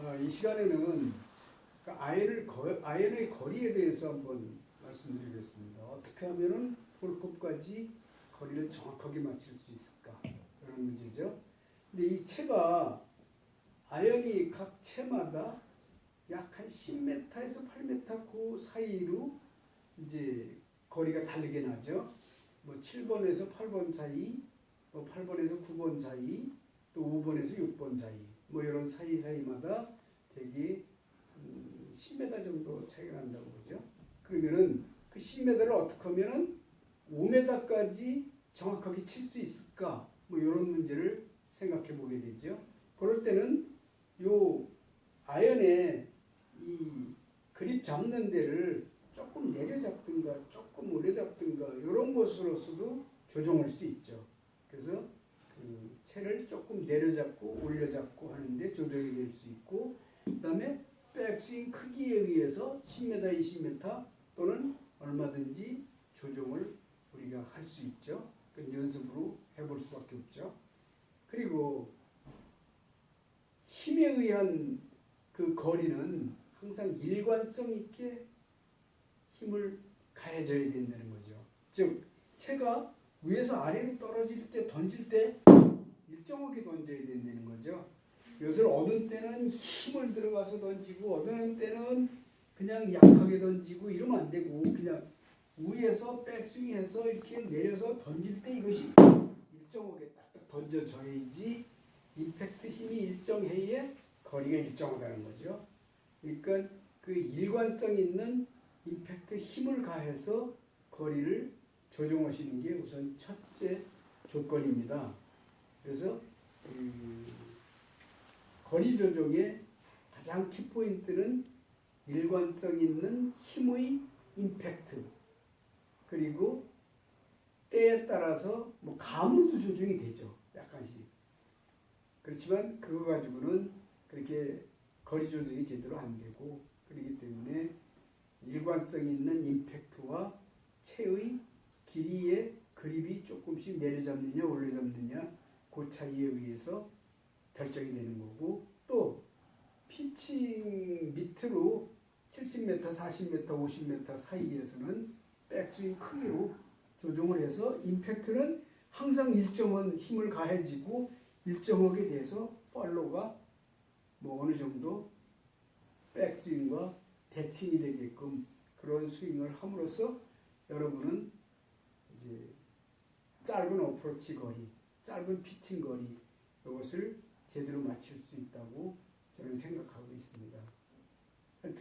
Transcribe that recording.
어, 이 시간에는 그 아이를 거, 아이의 거리에 대해서 한번 말씀드리겠습니다. 어떻게 하면은 볼컵까지 거리를 정확하게 맞출 수 있을까 이런 문제죠. 근데 이 채가 아연이 각 채마다 약 한 10m에서 8m 그 사이로 이제 거리가 다르게 나죠. 뭐 7번에서 8번 사이, 뭐 8번에서 9번 사이, 또 5번에서 6번 사이, 뭐 이런 사이 사이마다 되게 음, 10m 정도 차이가 난다고 보죠. 그러면은 그 10m를 어떻게 하면은 5m까지 정확하게 칠 수 있을까? 뭐 이런 문제를 생각해 보게 되죠. 그럴 때는 요 아연의 이 그립 잡는 데를 조금 내려 잡든가 조금 오래 잡든가 이런 것으로서도 조정할 수 있죠. 그래서 그 채를 조금 내려 잡고 올려 잡고 하는데 조정이 될 수 있고 그다음에 백스윙 크기에 의해서 10m, 20m 또는 얼마든지 조정을 우리가 할 수 있죠. 그 연습으로 해볼 수밖에 없죠. 그리고 힘에 의한 그 거리는 항상 일관성 있게 힘을 가해져야 된다는 거죠. 즉 채가 위에서 아래로 떨어질 때 던질 때 일정하게 던져야 된다는 거죠. 이것을 어느 때는 힘을 들어가서 던지고 어느 때는 그냥 약하게 던지고 이러면 안 되고 그냥 위에서 백스윙해서 이렇게 내려서 던질 때 이것이 일정하게 딱딱 던져져야지 임팩트 힘이 일정해야 거리가 일정하다는 거죠. 그러니까 그 일관성 있는 임팩트 힘을 가해서 거리를 조정하시는 게 우선 첫째 조건입니다. 그래서 음, 거리 조정의 가장 키포인트는 일관성 있는 힘의 임팩트 그리고 때에 따라서 뭐 감으로도 조정이 되죠. 약간씩. 그렇지만 그거 가지고는 그렇게 거리 조정이 제대로 안 되고 그렇기 때문에 일관성 있는 임팩트와 체의 길이의 그립이 조금씩 내려잡느냐 올려잡느냐 그 차이에 의해서 결정이 되는 거고 또 피칭 밑으로 70m, 40m, 50m 사이에서는 백스윙 크기로 조정을 해서 임팩트는 항상 일정한 힘을 가해지고 일정하게 돼서 팔로가 뭐 어느 정도 백스윙과 대칭이 되게끔 그런 스윙을 함으로써 여러분은 이제 짧은 어프로치 거리, 짧은 피칭 거리 이것을 제대로 맞출 수 있다고 저는 생각하고 있습니다.